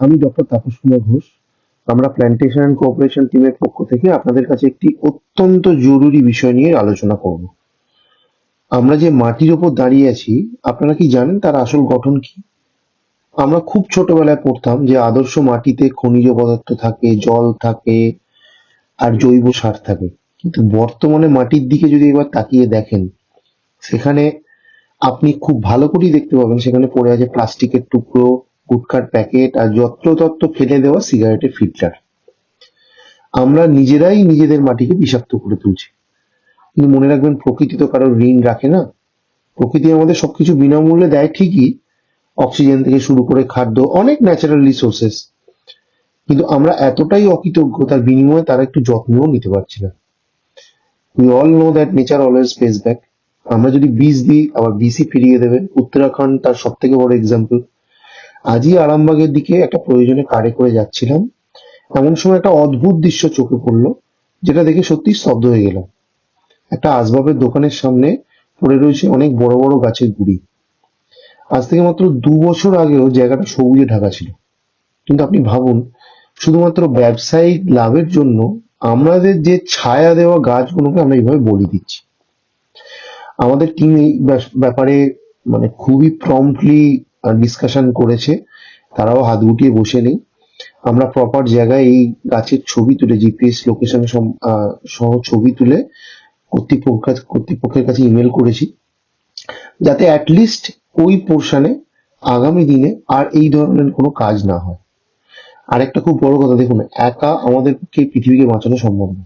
আমি ডক্টর তাপস কুমার ঘোষ, আমরা plantation and cooperation টিমের পক্ষ থেকে আপনাদের কাছে একটি অত্যন্ত জরুরি বিষয় নিয়ে আলোচনা করব। আমরা যে মাটির ওপর দাঁড়িয়ে আছি, আপনারা কি জানেন তার আসল গঠন কি? আমরা খুব ছোটবেলায় পড়তাম যে আদর্শ মাটিতে খনিজ পদার্থ থাকে, জল থাকে, আর জৈব সার থাকে। কিন্তু বর্তমানে মাটির দিকে যদি এবার তাকিয়ে দেখেন, সেখানে আপনি খুব ভালো করেই দেখতে পাবেন, সেখানে পড়ে আছে প্লাস্টিকের টুকরো গুটখার প্যাকেট আর যত্রতত্র ফেলে দেওয়া সিগারেটের ফিল্টার। আমরা নিজেরাই নিজেদের মাটিকে বিষাক্ত করে তুলছি। কিন্তু মনে রাখবেন, প্রকৃতি তো কারোর ঋণ রাখে না। প্রকৃতি আমাদের সবকিছু বিনামূল্যে দেয় ঠিকই, অক্সিজেন থেকে শুরু করে খাদ্য, অনেক ন্যাচারাল রিসোর্সেস কিন্তু আমরা এতটাই অকৃতজ্ঞ, তার বিনিময়ে তারা একটু যত্নও নিতে পারছি না। We all know that nature always pays back আমরা যদি বীজ দিই, আবার বীজই ফিরিয়ে দেবে উত্তরাখণ্ড তার সব থেকে বড় এক্সাম্পল আজই আরামবাগের দিকে একটা প্রয়োজনে কারে করে যাচ্ছিলাম। এমন সময় একটা অদ্ভুত দৃশ্য চোখে পড়ল, যেটা দেখে সত্যি স্তব্ধ হয়ে গেলাম। একটা আসবাবের দোকানের সামনে পড়ে রয়েছে অনেক বড় বড় গাছের গুড়ি। আজ থেকে মাত্র দু বছর আগেও জায়গাটা সবুজে ঢাকা ছিল। কিন্তু আপনি ভাবুন, শুধুমাত্র ব্যবসায়িক লাভের জন্য আমাদের যে ছায়া দেওয়া গাছগুলোকে আমরা এইভাবে বলি দিচ্ছি। আমাদের টিম এই ব্যাপারে মানে খুবই প্রম্পটলি ডিসকাশন করেছে, তারাও হাত গুটিয়ে বসে নেই আমরা প্রপার জায়গায় এই গাছের ছবি তুলে জিপিএস লোকেশন সহ ছবি তুলে কর্তৃপক্ষ কর্তৃপক্ষের কাছে ইমেল করেছি, যাতে অ্যাটলিস্ট ওই পোর্শনে আগামী দিনে আর এই ধরনের কোনো কাজ না হয়। আরেকটা খুব বড় কথা, দেখুন, একা আমাদের পক্ষে পৃথিবীকে বাঁচানো সম্ভব না।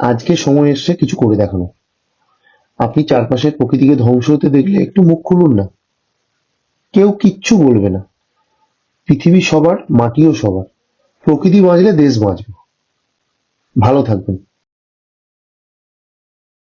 আজকে সময় এসছে, কিছু করে দেখানো। আপনি চারপাশের প্রকৃতিকে ধ্বংস হতে দেখলে একটু মুখ খুলুন না। কেউ কিচ্ছু বলবে না। পৃথিবী সবার মাটিও সবার। প্রকৃতি বাঁচলে দেশ বাঁচবে। ভালো থাকবেন।